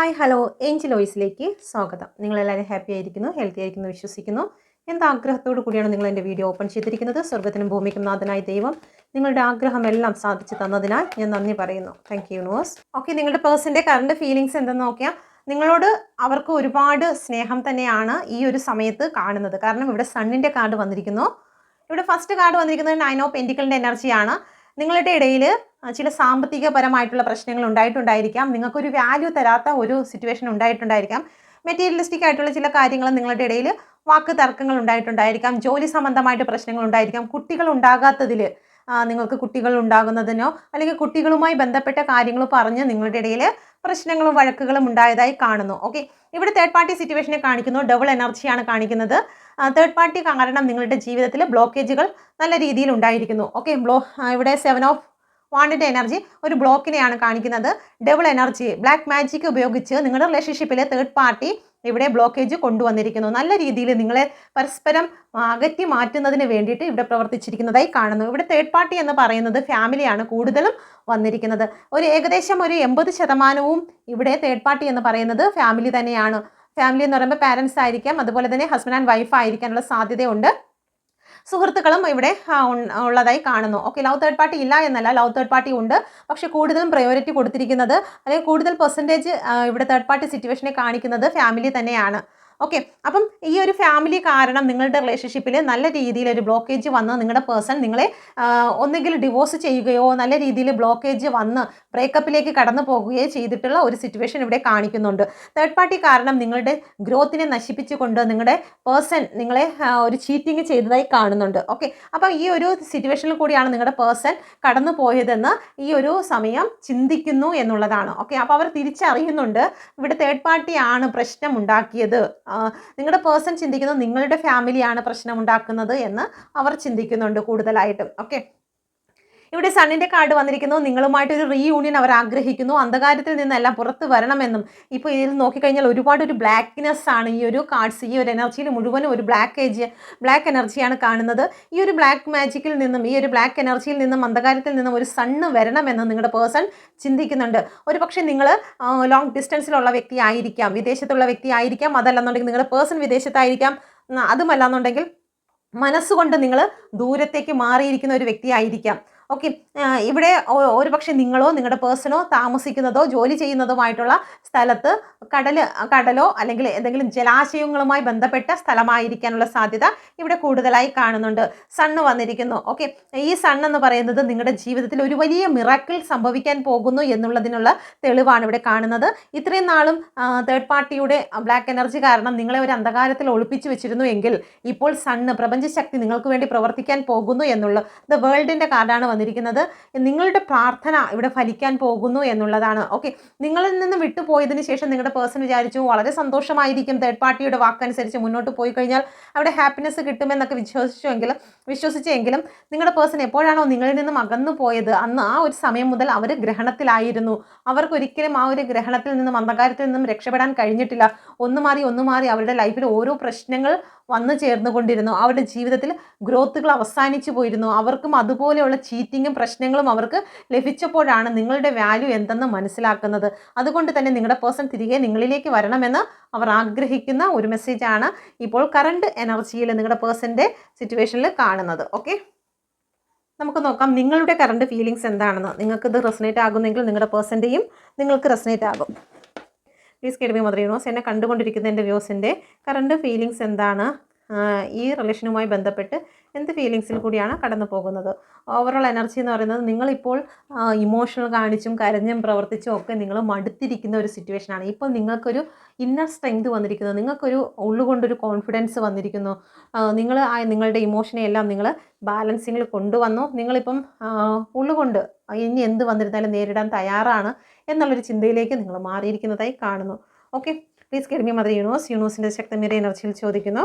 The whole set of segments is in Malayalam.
Hi hello. ഏഞ്ചൽ വോയിസിലേക്ക് സ്വാഗതം. നിങ്ങളെല്ലാവരും ഹാപ്പി ആയിരിക്കുന്നു ഹെൽത്തി ആയിരിക്കുന്നു വിശ്വസിക്കുന്നു. എന്ത് ആഗ്രഹത്തോടു കൂടിയാണ് നിങ്ങൾ എന്റെ വീഡിയോ ഓപ്പൺ ചെയ്തിരിക്കുന്നത്? സ്വർഗത്തിനും ഭൂമിക്കും നാഥനായ ദൈവം നിങ്ങളുടെ ആഗ്രഹം എല്ലാം സാധിച്ചു തന്നതിനാൽ ഞാൻ നന്ദി പറയുന്നു. താങ്ക് യു യൂണിവേഴ്സ് ഓക്കെ നിങ്ങളുടെ പേഴ്സന്റെ കറണ്ട് ഫീലിങ്സ് എന്തെന്ന് നോക്കിയാൽ നിങ്ങളോട് അവർക്ക് ഒരുപാട് സ്നേഹം തന്നെയാണ് ഈ ഒരു സമയത്ത് കാണുന്നത്. കാരണം ഇവിടെ സണ്ണിന്റെ കാർഡ് വന്നിരിക്കുന്നു. ഇവിടെ ഫസ്റ്റ് കാർഡ് വന്നിരിക്കുന്നത് നയൻ ഓഫ് പെന്റിക്കലിന്റെ എനർജിയാണ് നിങ്ങളുടെ ഇടയിൽ ചില സാമ്പത്തികപരമായിട്ടുള്ള പ്രശ്നങ്ങൾ ഉണ്ടായിട്ടുണ്ടായിരിക്കാം. നിങ്ങൾക്കൊരു വാല്യൂ തരാത്ത ഒരു സിറ്റുവേഷൻ ഉണ്ടായിട്ടുണ്ടായിരിക്കാം. മെറ്റീരിയലിസ്റ്റിക് ആയിട്ടുള്ള ചില കാര്യങ്ങൾ നിങ്ങളുടെ ഇടയിൽ വാക്ക് തർക്കങ്ങൾ ഉണ്ടായിട്ടുണ്ടായിരിക്കാം. ജോലി സംബന്ധമായിട്ട് പ്രശ്നങ്ങൾ ഉണ്ടായിരിക്കാം. കുട്ടികൾ ഉണ്ടാകാത്തതിൽ നിങ്ങൾക്ക് കുട്ടികൾ ഉണ്ടാകുന്നതിനോ അല്ലെങ്കിൽ കുട്ടികളുമായി ബന്ധപ്പെട്ട കാര്യങ്ങൾ പറഞ്ഞ് നിങ്ങളുടെ ഇടയിൽ പ്രശ്നങ്ങളും വഴക്കുകളും ഉണ്ടായതായി കാണുന്നു. ഓക്കെ ഇവിടെ തേർഡ് പാർട്ടി സിറ്റുവേഷനെ കാണിക്കുന്നു. ഡബിൾ എനർജിയാണ് കാണിക്കുന്നത്. തേർഡ് പാർട്ടി കാരണം നിങ്ങളുടെ ജീവിതത്തിൽ ബ്ലോക്കേജുകൾ നല്ല രീതിയിൽ ഉണ്ടായിരിക്കുന്നു. ഓക്കെ ബ്ലോ ഇവിടെ സെവൻ ഓഫ് വാണ്ടിന്റെ എനർജി ഒരു ബ്ലോക്കിനെയാണ് കാണിക്കുന്നത്. ഡബിൾ എനർജി ബ്ലാക്ക് മാജിക് ഉപയോഗിച്ച് നിങ്ങളുടെ റിലേഷൻഷിപ്പിലെ തേർഡ് പാർട്ടി ഇവിടെ ബ്ലോക്കേജ് കൊണ്ടുവന്നിരിക്കുന്നു. നല്ല രീതിയിൽ നിങ്ങളെ പരസ്പരം അകറ്റി മാറ്റുന്നതിന് വേണ്ടിയിട്ട് ഇവിടെ പ്രവർത്തിച്ചിരിക്കുന്നതായി കാണുന്നു. ഇവിടെ തേർഡ് പാർട്ടി എന്ന് പറയുന്നത് ഫാമിലിയാണ് കൂടുതലും വന്നിരിക്കുന്നത്. ഒരു ഏകദേശം ഒരു എൺപത് ശതമാനവും ഇവിടെ തേർഡ് പാർട്ടി എന്ന് പറയുന്നത് ഫാമിലി തന്നെയാണ്. ഫാമിലി എന്ന് പറയുമ്പോൾ പാരൻസ് ആയിരിക്കാം അതുപോലെ തന്നെ ഹസ്ബൻഡ് ആൻഡ് വൈഫ് ആയിരിക്കാനുള്ള സാധ്യതയുണ്ട്. സുഹൃത്തുക്കളും ഇവിടെ ഉള്ളതായി കാണുന്നു. ഓക്കെ ലവ് തേർഡ് പാർട്ടി ഇല്ല എന്നല്ല ലവ് തേർഡ് പാർട്ടി ഉണ്ട്. പക്ഷെ കൂടുതലും പ്രയോറിറ്റി കൊടുത്തിരിക്കുന്നത് അല്ലെങ്കിൽ കൂടുതൽ പെർസെന്റേജ് ഇവിടെ തേർഡ് പാർട്ടി സിറ്റുവേഷനെ കാണിക്കുന്നത് ഫാമിലി തന്നെയാണ്. ഓക്കെ അപ്പം ഈ ഒരു ഫാമിലി കാരണം നിങ്ങളുടെ റിലേഷൻഷിപ്പിൽ നല്ല രീതിയിൽ ഒരു ബ്ലോക്കേജ് വന്ന് നിങ്ങളുടെ പേഴ്സൺ നിങ്ങളെ ഒന്നുകിൽ ഡിവോഴ്സ് ചെയ്യുകയോ നല്ല രീതിയിൽ ബ്ലോക്കേജ് വന്ന് ബ്രേക്കപ്പിലേക്ക് കടന്നു പോകുകയോ ചെയ്തിട്ടുള്ള ഒരു സിറ്റുവേഷൻ ഇവിടെ കാണിക്കുന്നുണ്ട്. തേർഡ് പാർട്ടി കാരണം നിങ്ങളുടെ ഗ്രോത്തിനെ നശിപ്പിച്ചുകൊണ്ട് നിങ്ങളുടെ പേഴ്സൺ നിങ്ങളെ ഒരു ചീറ്റിംഗ് ചെയ്തതായി കാണുന്നുണ്ട്. ഓക്കെ അപ്പം ഈ ഒരു സിറ്റുവേഷനിൽ കൂടിയാണ് നിങ്ങളുടെ പേഴ്സൺ കടന്നു പോയതെന്ന് ഈ ഒരു സമയം ചിന്തിക്കുന്നു എന്നുള്ളതാണ്. ഓക്കെ അപ്പോൾ അവർ തിരിച്ചറിയുന്നുണ്ട്. ഇവിടെ തേർഡ് പാർട്ടിയാണ് പ്രശ്നം ഉണ്ടാക്കിയത്. നിങ്ങളുടെ പേഴ്സൺ ചിന്തിക്കുന്നത് നിങ്ങളുടെ ഫാമിലിയാണ് പ്രശ്നം ഉണ്ടാക്കുന്നത് എന്ന് അവർ ചിന്തിക്കുന്നുണ്ട് കൂടുതലായിട്ടും. ഓക്കെ? ഇവിടെ സണ്ണിന്റെ കാർഡ് വന്നിരിക്കുന്നു. നിങ്ങളുമായിട്ട് ഒരു റീയൂണിയൻ അവർ ആഗ്രഹിക്കുന്നു. അന്ധകാരത്തിൽ നിന്നെല്ലാം പുറത്ത് വരണമെന്നും ഇപ്പോൾ ഇതിൽ നോക്കിക്കഴിഞ്ഞാൽ ഒരുപാട് ഒരു ബ്ലാക്ക്നെസ് ആണ് ഈ ഒരു കാർഡ്സ് ഈ ഒരു എനർജിയിൽ മുഴുവനും ഒരു ബ്ലാക്ക് ഏജ് ബ്ലാക്ക് എനർജിയാണ് കാണുന്നത്. ഈ ഒരു ബ്ലാക്ക് മാജിക്കിൽ നിന്നും ഈ ഒരു ബ്ലാക്ക് എനർജിയിൽ നിന്നും അന്ധകാരത്തിൽ നിന്നും ഒരു സണ്ണ് വരണമെന്ന് നിങ്ങളുടെ പേഴ്സൺ ചിന്തിക്കുന്നുണ്ട്. ഒരു പക്ഷേ നിങ്ങൾ ലോങ് ഡിസ്റ്റൻസിലുള്ള വ്യക്തി ആയിരിക്കാം വിദേശത്തുള്ള വ്യക്തി ആയിരിക്കാം. അതല്ലെന്നുണ്ടെങ്കിൽ നിങ്ങളുടെ പേഴ്സൺ വിദേശത്തായിരിക്കാം. അതുമല്ലാന്നുണ്ടെങ്കിൽ മനസ്സുകൊണ്ട് നിങ്ങൾ ദൂരത്തേക്ക് മാറിയിരിക്കുന്ന ഒരു വ്യക്തി ആയിരിക്കാം. ഓക്കെ ഇവിടെ ഒരു പക്ഷേ നിങ്ങളോ നിങ്ങളുടെ പേഴ്സണോ താമസിക്കുന്നതോ ജോലി ചെയ്യുന്നതുമായിട്ടുള്ള സ്ഥലത്ത് കടൽ കടലോ അല്ലെങ്കിൽ എന്തെങ്കിലും ജലാശയങ്ങളുമായി ബന്ധപ്പെട്ട സ്ഥലമായിരിക്കാനുള്ള സാധ്യത ഇവിടെ കൂടുതലായി കാണുന്നുണ്ട്. സണ്ണ് വന്നിരിക്കുന്നു. ഓക്കെ ഈ സണ്ണ് എന്ന് പറയുന്നത് നിങ്ങളുടെ ജീവിതത്തിൽ ഒരു വലിയ മിറാക്കിൾ സംഭവിക്കാൻ പോകുന്നു എന്നുള്ളതിനുള്ള തെളിവാണ് ഇവിടെ കാണുന്നത്. ഇത്രയും നാളും തേർഡ് പാർട്ടിയുടെ ബ്ലാക്ക് എനർജി കാരണം നിങ്ങളെ ഒരു അന്ധകാരത്തിൽ ഒളിപ്പിച്ചു വെച്ചിരുന്നു എങ്കിൽ ഇപ്പോൾ സണ്ണ് പ്രപഞ്ചശക്തി നിങ്ങൾക്ക് വേണ്ടി പ്രവർത്തിക്കാൻ പോകുന്നു എന്നുള്ള ദ വേൾഡിന്റെ കാർഡാണ് വന്നിരിക്കുന്നത്. നിങ്ങളുടെ പ്രാർത്ഥന ഇവിടെ ഫലിക്കാൻ പോകുന്നു എന്നുള്ളതാണ്. ഓക്കെ നിങ്ങളിൽ നിന്ന് വിട്ടുപോയതിന് ശേഷം നിങ്ങളുടെ പേഴ്സൺ വിചാരിച്ചു വളരെ സന്തോഷമായിരിക്കും തേർഡ് പാർട്ടിയുടെ വാക്കനുസരിച്ച് മുന്നോട്ട് പോയി കഴിഞ്ഞാൽ അവിടെ ഹാപ്പിനെസ് കിട്ടുമെന്നൊക്കെ വിശ്വസിച്ചുവെങ്കിലും വിശ്വസിച്ചെങ്കിലും നിങ്ങളുടെ പേഴ്സൺ എപ്പോഴാണോ നിങ്ങളിൽ നിന്നും അകന്നു പോയത് അന്ന് ആ ഒരു സമയം മുതൽ അവർ ഗ്രഹണത്തിലായിരുന്നു. അവർക്കൊരിക്കലും ആ ഒരു ഗ്രഹണത്തിൽ നിന്നും അന്ധകാരത്തിൽ നിന്നും രക്ഷപ്പെടാൻ കഴിഞ്ഞിട്ടില്ല. ഒന്ന് മാറി ഒന്ന് മാറി അവരുടെ ലൈഫിൽ ഓരോ പ്രശ്നങ്ങൾ വന്നു ചേർന്നുകൊണ്ടിരുന്നു. അവരുടെ ജീവിതത്തിൽ ഗ്രോത്തുകൾ അവസാനിച്ചു പോയിരുന്നു. അവർക്കും അതുപോലെയുള്ള ചീറ്റിങ്ങും പ്രശ്നങ്ങളും അവർക്ക് ലഭിച്ചപ്പോഴാണ് നിങ്ങളുടെ വാല്യൂ എന്തെന്ന് മനസ്സിലാക്കുന്നത്. അതുകൊണ്ട് തന്നെ നിങ്ങളുടെ പേഴ്സൺ തിരികെ നിങ്ങളിലേക്ക് വരണമെന്ന് അവർ ആഗ്രഹിക്കുന്ന ഒരു മെസ്സേജാണ് ഇപ്പോൾ കറണ്ട് എനർജിയിൽ നിങ്ങളുടെ പേഴ്സന്റെ സിറ്റുവേഷനിൽ കാണുന്നത്. ഓക്കെ നമുക്ക് നോക്കാം നിങ്ങളുടെ കറണ്ട് ഫീലിങ്സ് എന്താണെന്ന്. നിങ്ങൾക്കിത് റെസനേറ്റ് ആകുന്നെങ്കിൽ നിങ്ങളുടെ പേഴ്സന്റെയും നിങ്ങൾക്ക് റെസനേറ്റ് ആകും. പ്ലീസ് കേൾവി മദർ യൂണോസ് എന്നെ കണ്ടുകൊണ്ടിരിക്കുന്ന എന്റെ വ്യൂസിന്റെ കറണ്ട് ഫീലിങ്സ് എന്താണ്? ഈ റിലേഷനുമായി ബന്ധപ്പെട്ട് എന്ത് ഫീലിങ്സിൽ കൂടിയാണ് കടന്നു പോകുന്നത്? ഓവറോൾ എനർജി എന്ന് പറയുന്നത് നിങ്ങളിപ്പോൾ ഇമോഷണൽ കാണിച്ചും കരഞ്ഞും പ്രവർത്തിച്ചും ഒക്കെ നിങ്ങൾ മടുത്തിരിക്കുന്ന ഒരു സിറ്റുവേഷനാണ് ഇപ്പോൾ നിങ്ങൾക്കൊരു ഇന്നർ സ്ട്രെങ്ത് വന്നിരിക്കുന്നു. നിങ്ങൾക്കൊരു ഉള്ളുകൊണ്ടൊരു കോൺഫിഡൻസ് വന്നിരിക്കുന്നു. നിങ്ങൾ നിങ്ങളുടെ ഇമോഷനെ എല്ലാം നിങ്ങൾ ബാലൻസിങ്ങിൽ കൊണ്ടുവന്നു. നിങ്ങളിപ്പം ഉള്ളുകൊണ്ട് ഇനി എന്ത് വന്നിരുന്നാലും നേരിടാൻ തയ്യാറാണ്. എന്നുള്ളൊരു ചിന്തയിലേക്ക് നിങ്ങൾ മാറിയിരിക്കുന്നതായി കാണുന്നു. ഓക്കെ പ്ലീസ് കെഡ്മി മദർ യൂണിവേഴ്സ് യൂണിവേഴ്സിന്റെ ശക്തമേറിയ എനർജിയിൽ ചോദിക്കുന്നു.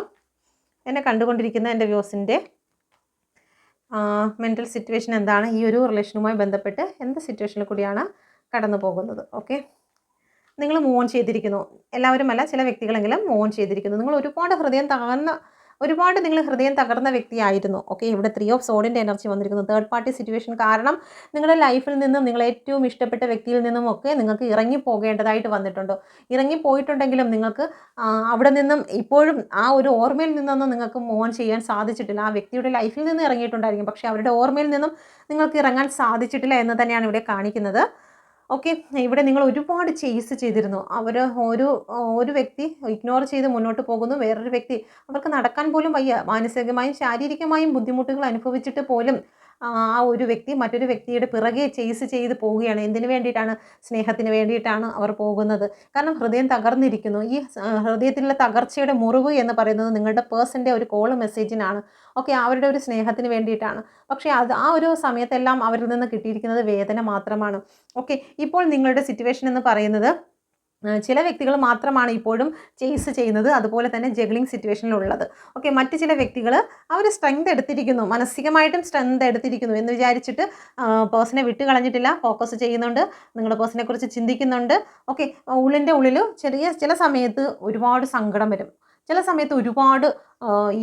എന്നെ കണ്ടുകൊണ്ടിരിക്കുന്ന എന്റെ വ്യൂസിന്റെ മെന്റൽ സിറ്റുവേഷൻ എന്താണ്? ഈ ഒരു റിലേഷനുമായി ബന്ധപ്പെട്ട് എന്ത് സിറ്റുവേഷനിൽ കൂടിയാണ് കടന്നു പോകുന്നത്? ഓക്കെ നിങ്ങൾ മൂവ് ഓൺ ചെയ്തിരിക്കുന്നു. എല്ലാവരും അല്ല ചില വ്യക്തികളെങ്കിലും മൂവ് ഓൺ ചെയ്തിരിക്കുന്നു. നിങ്ങൾ ഒരുപാട് ഹൃദയം താഴ്ന്ന ഒരുപാട് നിങ്ങൾ ഹൃദയം തകർന്ന വ്യക്തിയായിരുന്നു. ഓക്കെ ഇവിടെ ത്രീ ഓഫ് സോഡിന്റെ എനർജി വന്നിരിക്കുന്നു. തേർഡ് പാർട്ടി സിറ്റുവേഷൻ കാരണം നിങ്ങളുടെ ലൈഫിൽ നിന്നും നിങ്ങൾ ഏറ്റവും ഇഷ്ടപ്പെട്ട വ്യക്തിയിൽ നിന്നും ഒക്കെ നിങ്ങൾക്ക് ഇറങ്ങി പോകേണ്ടതായിട്ട് വന്നിട്ടുണ്ട്. ഇറങ്ങി പോയിട്ടുണ്ടെങ്കിലും നിങ്ങൾക്ക് അവിടെ നിന്നും ഇപ്പോഴും ആ ഒരു ഓർമ്മയിൽ നിന്നൊന്നും നിങ്ങൾക്ക് മോൺ ചെയ്യാൻ സാധിച്ചിട്ടില്ല. ആ വ്യക്തിയുടെ ലൈഫിൽ നിന്ന് ഇറങ്ങിയിട്ടുണ്ടായിരിക്കും. പക്ഷേ അവരുടെ ഓർമ്മയിൽ നിന്നും നിങ്ങൾക്ക് ഇറങ്ങാൻ സാധിച്ചിട്ടില്ല എന്ന് തന്നെയാണ് ഇവിടെ കാണിക്കുന്നത്. ഓക്കെ ഇവിടെ നിങ്ങൾ ഒരുപാട് ചേസ് ചെയ്തിരുന്നു. അവർ ഒരു ഒരു വ്യക്തി ഇഗ്നോർ ചെയ്ത് മുന്നോട്ട് പോകുന്നു. വേറൊരു വ്യക്തി അവർക്ക് നടക്കാൻ പോലും വയ്യ. മാനസികമായും ശാരീരികമായും ബുദ്ധിമുട്ടുകൾ അനുഭവിച്ചിട്ട് പോലും ആ ഒരു വ്യക്തി മറ്റൊരു വ്യക്തിയുടെ പിറകെ ചേസ് ചെയ്ത് പോവുകയാണ്. എന്തിനു വേണ്ടിയിട്ടാണ്? സ്നേഹത്തിന് വേണ്ടിയിട്ടാണ് അവർ പോകുന്നത്. കാരണം ഹൃദയം തകർന്നിരിക്കുന്നു. ഈ ഹൃദയത്തിലുള്ള തകർച്ചയുടെ മുറിവ് എന്ന് പറയുന്നത് നിങ്ങളുടെ പേഴ്സന്റെ ഒരു കോൾ മെസ്സേജിനാണ് ഓക്കെ അവരുടെ ഒരു സ്നേഹത്തിന് വേണ്ടിയിട്ടാണ്. പക്ഷേ അത് ആ ഒരു സമയത്തെല്ലാം അവരിൽ നിന്ന് കിട്ടിയിരിക്കുന്നത് വേദന മാത്രമാണ്. ഓക്കെ ഇപ്പോൾ നിങ്ങളുടെ സിറ്റുവേഷൻ എന്ന് പറയുന്നത് ചില വ്യക്തികൾ മാത്രമാണ് ഇപ്പോഴും ചേസ് ചെയ്യുന്നത്. അതുപോലെ തന്നെ ജഗ്ലിംഗ് സിറ്റുവേഷനിലുള്ളത് ഓക്കെ മറ്റ് ചില വ്യക്തികൾ അവർ സ്ട്രെങ്ത് എടുത്തിരിക്കുന്നു. മാനസികമായിട്ടും സ്ട്രെങ്ത് എടുത്തിരിക്കുന്നു എന്ന് വിചാരിച്ചിട്ട് പേഴ്സണെ വിട്ട് കളഞ്ഞിട്ടില്ല ഫോക്കസ് ചെയ്യുന്നുണ്ട്. നിങ്ങളുടെ പേഴ്സണെ കുറിച്ച് ചിന്തിക്കുന്നുണ്ട്. ഓക്കെ ഉള്ളിന്റെ ഉള്ളിൽ ചെറിയ ചില സമയത്ത് ഒരുപാട് സങ്കടം വരും. ചില സമയത്ത് ഒരുപാട്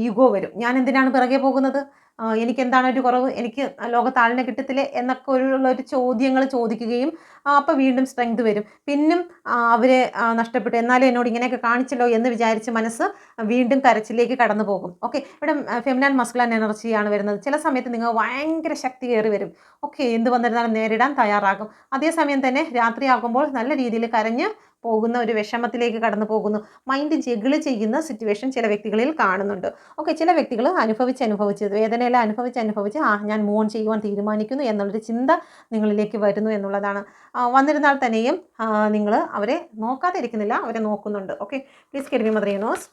ഈഗോ വരും. ഞാൻ എന്തിനാണ് പിറകെ പോകുന്നത്? എനിക്ക് എന്താണ് ഒരു കുറവ്? എനിക്ക് ലോകത്താളിനെ കിട്ടത്തില്ലേ എന്നൊക്കെ ഉള്ള ഒരു ചോദ്യങ്ങൾ ചോദിക്കുകയും അപ്പോൾ വീണ്ടും സ്ട്രെങ്ത് വരും. പിന്നും അവരെ നഷ്ടപ്പെട്ടു. എന്നാലും എന്നോട് ഇങ്ങനെയൊക്കെ കാണിച്ചല്ലോ എന്ന് വിചാരിച്ച് മനസ്സ് വീണ്ടും കരച്ചിലേക്ക് കടന്നു പോകും. ഓക്കെ ഇവിടെ ഫെമിനാൻ മസ്കുലാൻ എനർജിയാണ് വരുന്നത്. ചില സമയത്ത് നിങ്ങൾ ഭയങ്കര ശക്തി കയറി വരും. ഓക്കെ എന്ത് വന്നിരുന്നാലും നേരിടാൻ തയ്യാറാകും. അതേസമയം തന്നെ രാത്രിയാകുമ്പോൾ നല്ല രീതിയിൽ കരഞ്ഞ് പോകുന്ന ഒരു വിഷമത്തിലേക്ക് കടന്നു പോകുന്നു. മൈൻഡ് ജഗിൾ ചെയ്യുന്ന സിറ്റുവേഷൻ ചില വ്യക്തികളിൽ കാണുന്നുണ്ട് ഓക്കെ ചില വ്യക്തികൾ അനുഭവിച്ച് അനുഭവിച്ച് വേദനയെല്ലാം അനുഭവിച്ച് അനുഭവിച്ച് ആ ഞാൻ മൂൺ ചെയ്യുവാൻ തീരുമാനിക്കുന്നു എന്നുള്ളൊരു ചിന്ത നിങ്ങളിലേക്ക് വരുന്നു എന്നുള്ളതാണ്. വന്നിരുന്നാൽ തന്നെയും നിങ്ങൾ അവരെ നോക്കാതെ ഇരിക്കുന്നില്ല അവരെ നോക്കുന്നുണ്ട്. ഓക്കെ പ്ലീസ് കെഡ്മി മദർ യൂണോസ്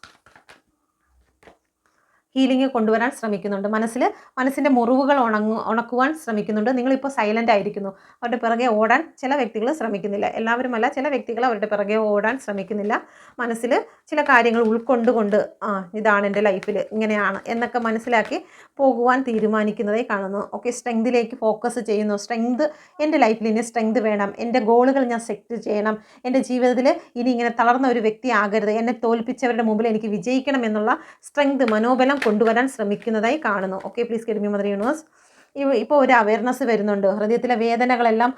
ഹീലിംഗ് കൊണ്ടുവരാൻ ശ്രമിക്കുന്നുണ്ട്. മനസ്സിൽ മനസ്സിന്റെ മുറിവുകൾ ഉണങ്ങു ഉണക്കുവാൻ ശ്രമിക്കുന്നുണ്ട്. നിങ്ങളിപ്പോൾ സൈലന്റ് ആയിരിക്കുന്നു. അവരുടെ പിറകെ ഓടാൻ ചില വ്യക്തികൾ ശ്രമിക്കുന്നില്ല. എല്ലാവരുമല്ല ചില വ്യക്തികൾ അവരുടെ പിറകെ ഓടാൻ ശ്രമിക്കുന്നില്ല. മനസ്സിൽ ചില കാര്യങ്ങൾ ഉൾക്കൊണ്ടുകൊണ്ട് ആ ഇതാണ് എന്റെ ലൈഫിൽ ഇങ്ങനെയാണ് എന്നൊക്കെ മനസ്സിലാക്കി പോകുവാൻ തീരുമാനിക്കുന്നതായി കാണുന്നു. ഓക്കെ സ്ട്രെങ്തിലേക്ക് ഫോക്കസ് ചെയ്യുന്നു. സ്ട്രെങ്ത് എന്റെ ലൈഫിൽ ഇനി സ്ട്രെങ്ത് വേണം. എന്റെ ഗോളുകൾ ഞാൻ സെറ്റ് ചെയ്യണം. എന്റെ ജീവിതത്തിൽ ഇനി ഇങ്ങനെ തളർന്ന ഒരു വ്യക്തി ആകരുത്. എന്നെ തോൽപ്പിച്ചവരുടെ മുമ്പിൽ എനിക്ക് വിജയിക്കണം എന്നുള്ള സ്ട്രെങ്ത് മനോബലം കൊണ്ടുവരാൻ ശ്രമിക്കുന്നതായി കാണുന്നു. ഓക്കെ പ്ലീസ് കെഡ്മി മദർ യൂണിവേഴ്സ് ഇപ്പോൾ ഒരു അവയർനെസ് വരുന്നുണ്ട്. ഹൃദയത്തിലെ വേദനകളെല്ലാം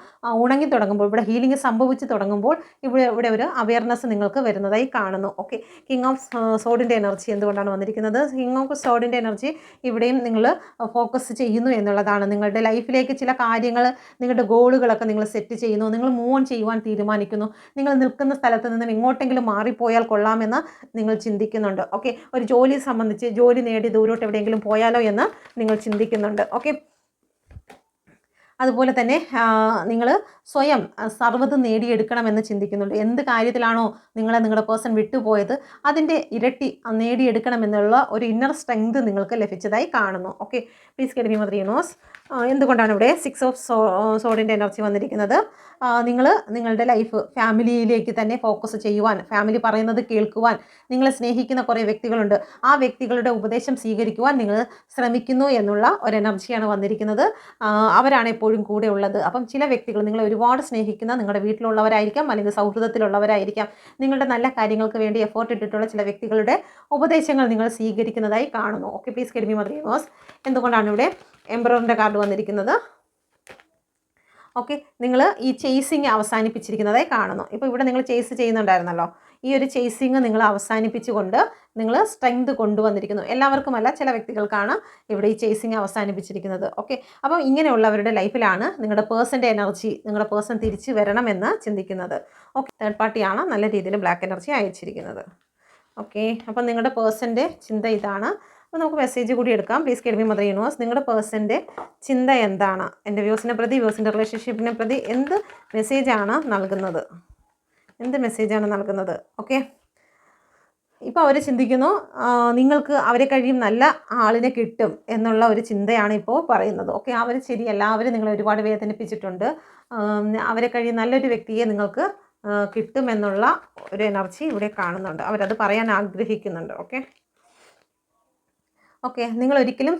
ഉണങ്ങി തുടങ്ങുമ്പോൾ ഇവിടെ ഹീലിംഗ് സംഭവിച്ച് തുടങ്ങുമ്പോൾ ഇവിടെ ഇവിടെ ഒരു അവയർനെസ് നിങ്ങൾക്ക് വരുന്നതായി കാണുന്നു. ഓക്കെ കിങ് ഓഫ് സോഡിന്റെ എനർജി എന്തുകൊണ്ടാണ് വന്നിരിക്കുന്നത്? കിങ് ഓഫ് സോഡിന്റെ എനർജി ഇവിടെയും നിങ്ങൾ ഫോക്കസ് ചെയ്യുന്നു എന്നുള്ളതാണ്. നിങ്ങളുടെ ലൈഫിലേക്ക് ചില കാര്യങ്ങൾ നിങ്ങളുടെ ഗോളുകളൊക്കെ നിങ്ങൾ സെറ്റ് ചെയ്യുന്നു. നിങ്ങൾ മൂവ് ഓൺ ചെയ്യുവാൻ തീരുമാനിക്കുന്നു. നിങ്ങൾ നിൽക്കുന്ന സ്ഥലത്ത് നിന്നും എങ്ങോട്ടെങ്കിലും മാറിപ്പോയാൽ കൊള്ളാമെന്ന് നിങ്ങൾ ചിന്തിക്കുന്നുണ്ട്. ഓക്കെ ഒരു ജോലി സംബന്ധിച്ച് ജോലി നേടി ദൂരോട്ട് എവിടെയെങ്കിലും പോയാലോ എന്ന് നിങ്ങൾ ചിന്തിക്കുന്നുണ്ട്. ഓക്കെ അതുപോലെ തന്നെ നിങ്ങൾ സ്വയം സർവത് നേടിയെടുക്കണം എന്ന് ചിന്തിക്കുന്നുണ്ട്. എന്ത് കാര്യത്തിലാണോ നിങ്ങളെ നിങ്ങളുടെ പേഴ്സൺ വിട്ടുപോയത് അതിന്റെ ഇരട്ടി നേടിയെടുക്കണം നേടിയെടുക്കണമെന്നുള്ള ഒരു ഇന്നർ സ്ട്രെങ്ത് നിങ്ങൾക്ക് ലഭിച്ചതായി കാണുന്നു. ഓക്കെ പ്ലീസ് കെഡമി മദ്രീനോസ് എന്തുകൊണ്ടാണ് ഇവിടെ സിക്സ് ഓഫ് സോ സോഡിന്റെ എനർജി വന്നിരിക്കുന്നത്? നിങ്ങൾ നിങ്ങളുടെ ലൈഫ് ഫാമിലിയിലേക്ക് തന്നെ ഫോക്കസ് ചെയ്യുവാൻ ഫാമിലി പറയുന്നത് കേൾക്കുവാൻ നിങ്ങളെ സ്നേഹിക്കുന്ന കുറേ വ്യക്തികളുണ്ട്. ആ വ്യക്തികളുടെ ഉപദേശം സ്വീകരിക്കുവാൻ നിങ്ങൾ ശ്രമിക്കുന്നു എന്നുള്ള ഒരു എനർജിയാണ് വന്നിരിക്കുന്നത്. അവരാണ് എപ്പോഴും കൂടെ ഉള്ളത്. അപ്പം ചില വ്യക്തികൾ നിങ്ങളെ ഒരുപാട് സ്നേഹിക്കുന്ന നിങ്ങളുടെ വീട്ടിലുള്ളവരായിരിക്കാം അല്ലെങ്കിൽ സൗഹൃദത്തിലുള്ളവരായിരിക്കാം. നിങ്ങളുടെ നല്ല കാര്യങ്ങൾക്ക് വേണ്ടി എഫോർട്ട് ഇട്ടിട്ടുള്ള ചില വ്യക്തികളുടെ ഉപദേശങ്ങൾ നിങ്ങൾ സ്വീകരിക്കുന്നതായി കാണുന്നു. ഓക്കെ പ്ലീസ് കെഡ്മി മദ്രീമോസ് എന്തുകൊണ്ടാണ് ഇവിടെ എംബ്രോറിന്റെ കാർഡ് വന്നിരിക്കുന്നത്? ഓക്കെ നിങ്ങൾ ഈ ചേസിങ് അവസാനിപ്പിച്ചിരിക്കുന്നതായി കാണുന്നു. ഇപ്പോൾ ഇവിടെ നിങ്ങൾ ചേസ് ചെയ്യുന്നുണ്ടായിരുന്നല്ലോ. ഈ ഒരു ചേസിങ് നിങ്ങൾ അവസാനിപ്പിച്ചുകൊണ്ട് നിങ്ങൾ സ്ട്രെങ്ത് കൊണ്ടുവന്നിരിക്കുന്നു. എല്ലാവർക്കുമല്ല ചില വ്യക്തികൾക്കാണ് ഇവിടെ ഈ ചേസിങ് അവസാനിപ്പിച്ചിരിക്കുന്നത്. ഓക്കെ അപ്പം ഇങ്ങനെയുള്ളവരുടെ ലൈഫിലാണ് നിങ്ങളുടെ പേഴ്സന്റെ എനർജി നിങ്ങളുടെ പേഴ്സൺ തിരിച്ചു വരണമെന്ന് ചിന്തിക്കുന്നത്. ഓക്കെ തേർഡ് പാർട്ടിയാണ് നല്ല രീതിയിൽ ബ്ലാക്ക് എനർജി അയച്ചിരിക്കുന്നത്. ഓക്കെ അപ്പം നിങ്ങളുടെ പേഴ്സന്റെ ചിന്ത ഇതാണ്. അപ്പോൾ നമുക്ക് മെസ്സേജ് കൂടി എടുക്കാം. പ്ലീസ് കേൾവി മദർ യൂണിവേഴ്സ് നിങ്ങളുടെ പേഴ്സന്റെ ചിന്ത എന്താണ്? എന്റെ വ്യൂസിനെ പ്രതി വ്യൂസിന്റെ റിലേഷൻഷിപ്പിനെ പ്രതി എന്ത് മെസ്സേജാണ് നൽകുന്നത്? എന്ത് മെസ്സേജാണ് നൽകുന്നത്? ഓക്കെ ഇപ്പോൾ അവർ ചിന്തിക്കുന്നു നിങ്ങൾക്ക് അവരെ കഴിയും നല്ല ആളിനെ കിട്ടും എന്നുള്ള ഒരു ചിന്തയാണ് ഇപ്പോൾ പറയുന്നത്. ഓക്കെ അവർ ശരിയല്ല അവർ നിങ്ങളെ ഒരുപാട് വേദനിപ്പിച്ചിട്ടുണ്ട്. അവരെ കഴിയും നല്ലൊരു വ്യക്തിയെ നിങ്ങൾക്ക് കിട്ടുമെന്നുള്ള ഒരു എനർജി ഇവിടെ കാണുന്നുണ്ട്. അവരത് പറയാൻ ആഗ്രഹിക്കുന്നുണ്ട്. ഓക്കെ ഓക്കെ നിങ്ങൾ ഒരിക്കലും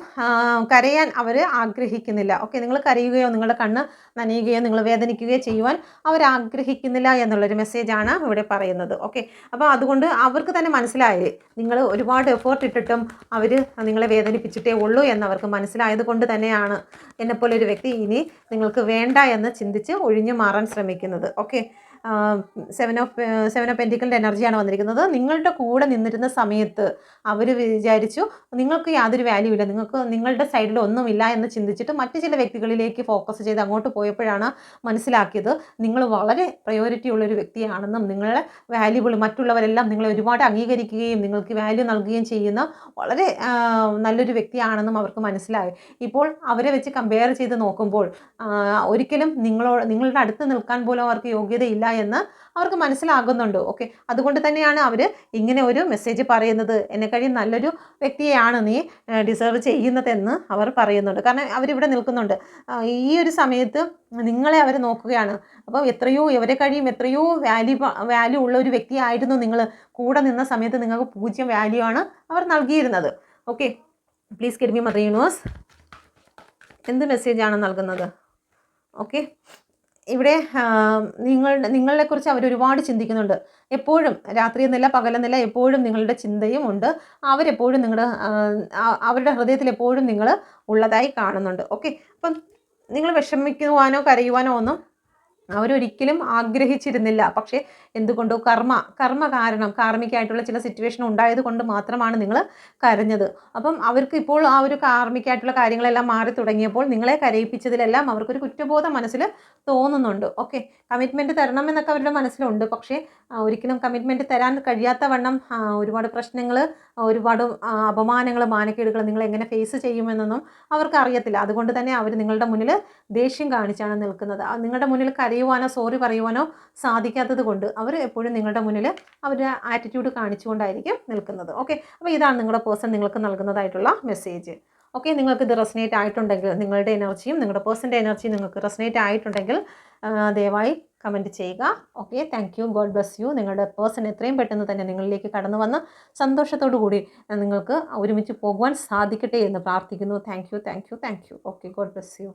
കരയാൻ അവർ ആഗ്രഹിക്കുന്നില്ല. ഓക്കെ നിങ്ങൾ കരയുകയോ നിങ്ങളുടെ കണ്ണ് നനയുകയോ നിങ്ങൾ വേദനിക്കുകയോ ചെയ്യുവാൻ അവർ ആഗ്രഹിക്കുന്നില്ല എന്നുള്ളൊരു മെസ്സേജാണ് ഇവിടെ പറയുന്നത്. ഓക്കെ അപ്പോൾ അതുകൊണ്ട് അവർക്ക് തന്നെ മനസ്സിലായി. നിങ്ങൾ ഒരുപാട് എഫേർട്ട് ഇട്ടിട്ടും അവർ നിങ്ങളെ വേദനിപ്പിച്ചിട്ടേ ഉള്ളൂ എന്നവർക്ക് മനസ്സിലായത് കൊണ്ട് തന്നെയാണ് എന്നെപ്പോലെ ഒരു വ്യക്തി ഇനി നിങ്ങൾക്ക് വേണ്ട എന്ന് ചിന്തിച്ച് ഒഴിഞ്ഞു മാറാൻ ശ്രമിക്കുന്നത്. Okay seven of seven of പെന്റിക്കലിന്റെ എനർജിയാണ് വന്നിരിക്കുന്നത്. നിങ്ങളുടെ കൂടെ നിന്നിരുന്ന സമയത്ത് അവർ വിചാരിച്ചു നിങ്ങൾക്ക് യാതൊരു വാല്യൂ ഇല്ല. നിങ്ങൾക്ക് നിങ്ങളുടെ സൈഡിൽ ഒന്നുമില്ല എന്ന് ചിന്തിച്ചിട്ട് മറ്റു ചില വ്യക്തികളിലേക്ക് ഫോക്കസ് ചെയ്ത് അങ്ങോട്ട് പോയപ്പോഴാണ് മനസ്സിലാക്കിയത്. നിങ്ങൾ വളരെ പ്രയോറിറ്റി ഉള്ളൊരു വ്യക്തിയാണെന്നും നിങ്ങളെ വാല്യൂബിൾ മറ്റുള്ളവരെല്ലാം നിങ്ങളെ ഒരുപാട് അംഗീകരിക്കുകയും നിങ്ങൾക്ക് വാല്യൂ നൽകുകയും ചെയ്യുന്ന വളരെ നല്ലൊരു വ്യക്തിയാണെന്നും അവർക്ക് മനസ്സിലായി. ഇപ്പോൾ അവരെ വെച്ച് കമ്പയർ ചെയ്ത് നോക്കുമ്പോൾ ഒരിക്കലും നിങ്ങളോ നിങ്ങളുടെ അടുത്ത് നിൽക്കാൻ പോലും അവർക്ക് യോഗ്യതയില്ല എന്ന് അവർക്ക് മനസ്സിലാകുന്നുണ്ട്. ഓക്കെ അതുകൊണ്ട് തന്നെയാണ് അവർ ഇങ്ങനെ ഒരു മെസ്സേജ് പറയുന്നത്. എന്നെ കഴിയും നല്ലൊരു വ്യക്തിയാണ് നീ ഡിസേർവ് ചെയ്യുന്നതെന്ന് അവർ പറയുന്നുണ്ട്. കാരണം അവരിവിടെ നിൽക്കുന്നുണ്ട്. ഈ ഒരു സമയത്ത് നിങ്ങളെ അവർ നോക്കുകയാണ്. അപ്പോൾ എത്രയോ ഇവരെ കഴിയും എത്രയോ വാല്യൂ വാല്യൂ ഉള്ള ഒരു വ്യക്തിയായിരുന്നു നിങ്ങൾ കൂടെ നിന്ന സമയത്ത് നിങ്ങൾക്ക് പൂജ്യം വാല്യൂ ആണ് അവർ നൽകിയിരുന്നത്. ഓക്കെ പ്ലീസ് കെഡ്മി മദർ എന്ത് മെസ്സേജാണ് നൽകുന്നത്? ഓക്കെ ഇവിടെ നിങ്ങൾ നിങ്ങളെക്കുറിച്ച് അവർ ഒരുപാട് ചിന്തിക്കുന്നുണ്ട്. എപ്പോഴും രാത്രി എന്നല്ല പകലെന്നല്ല എപ്പോഴും നിങ്ങളുടെ ചിന്തയും ഉണ്ട്. അവരെപ്പോഴും നിങ്ങളുടെ അവരുടെ ഹൃദയത്തിൽ എപ്പോഴും നിങ്ങൾ ഉള്ളതായി കാണുന്നുണ്ട്. ഓക്കെ. അപ്പം നിങ്ങൾ വിഷമിക്കുവാനോ കരയുവാനോ ഒന്നും അവരൊരിക്കലും ആഗ്രഹിച്ചിരുന്നില്ല. പക്ഷേ എന്തുകൊണ്ടോ കർമ്മ കർമ്മ കാരണം കാർമ്മികമായിട്ടുള്ള ചില സിറ്റുവേഷൻ ഉണ്ടായത് കൊണ്ട് മാത്രമാണ് നിങ്ങൾ കരഞ്ഞത്. അപ്പം അവർക്ക് ഇപ്പോൾ ആ ഒരു കാർമ്മികമായിട്ടുള്ള കാര്യങ്ങളെല്ലാം മാറി തുടങ്ങിയപ്പോൾ നിങ്ങളെ കരയിപ്പിച്ചതിലെല്ലാം അവർക്കൊരു കുറ്റബോധം മനസ്സിൽ തോന്നുന്നുണ്ട്. ഓക്കെ കമ്മിറ്റ്മെന്റ് തരണം എന്നൊക്കെ അവരുടെ മനസ്സിലുണ്ട്. പക്ഷേ ഒരിക്കലും കമ്മിറ്റ്മെന്റ് തരാൻ കഴിയാത്ത വണ്ണം ഒരുപാട് പ്രശ്നങ്ങൾ ഒരുപാട് അപമാനങ്ങൾ മാനക്കേടുകൾ നിങ്ങൾ എങ്ങനെ ഫേസ് ചെയ്യുമെന്നൊന്നും അവർക്ക് അറിയത്തില്ല. അതുകൊണ്ട് തന്നെ അവർ നിങ്ങളുടെ മുന്നിൽ ദേഷ്യം കാണിച്ചാണ് നിൽക്കുന്നത്. നിങ്ങളുടെ മുന്നിൽ കരയുവാനോ സോറി പറയുവാനോ സാധിക്കാത്തത് കൊണ്ട്. അവർ എപ്പോഴും നിങ്ങളുടെ മുന്നിൽ അവരുടെ ആറ്റിറ്റ്യൂഡ് കാണിച്ചുകൊണ്ടായിരിക്കും നിൽക്കുന്നത്. ഓക്കെ അപ്പോൾ ഇതാണ് നിങ്ങളുടെ പേഴ്സൺ നിങ്ങൾക്ക് നൽകുന്നതായിട്ടുള്ള മെസ്സേജ് ഓക്കെ നിങ്ങൾക്ക് ഇത് റെസനേറ്റ് ആയിട്ടുണ്ടെങ്കിൽ നിങ്ങളുടെ എനർജിയും നിങ്ങളുടെ പേഴ്സന്റെ എനർജിയും നിങ്ങൾക്ക് റെസനേറ്റ് ആയിട്ടുണ്ടെങ്കിൽ ദയവായി കമന്റ് ചെയ്യുക. Okay thank you God bless you നിങ്ങളുടെ പേഴ്സൺ എത്രയും പെട്ടെന്ന് തന്നെ നിങ്ങളിലേക്ക് കടന്നു വന്ന് സന്തോഷത്തോടു കൂടി നിങ്ങൾക്ക് ഒരുമിച്ച് പോകുവാൻ സാധിക്കട്ടെ എന്ന് പ്രാർത്ഥിക്കുന്നു. Thank you thank you thank you okay God bless you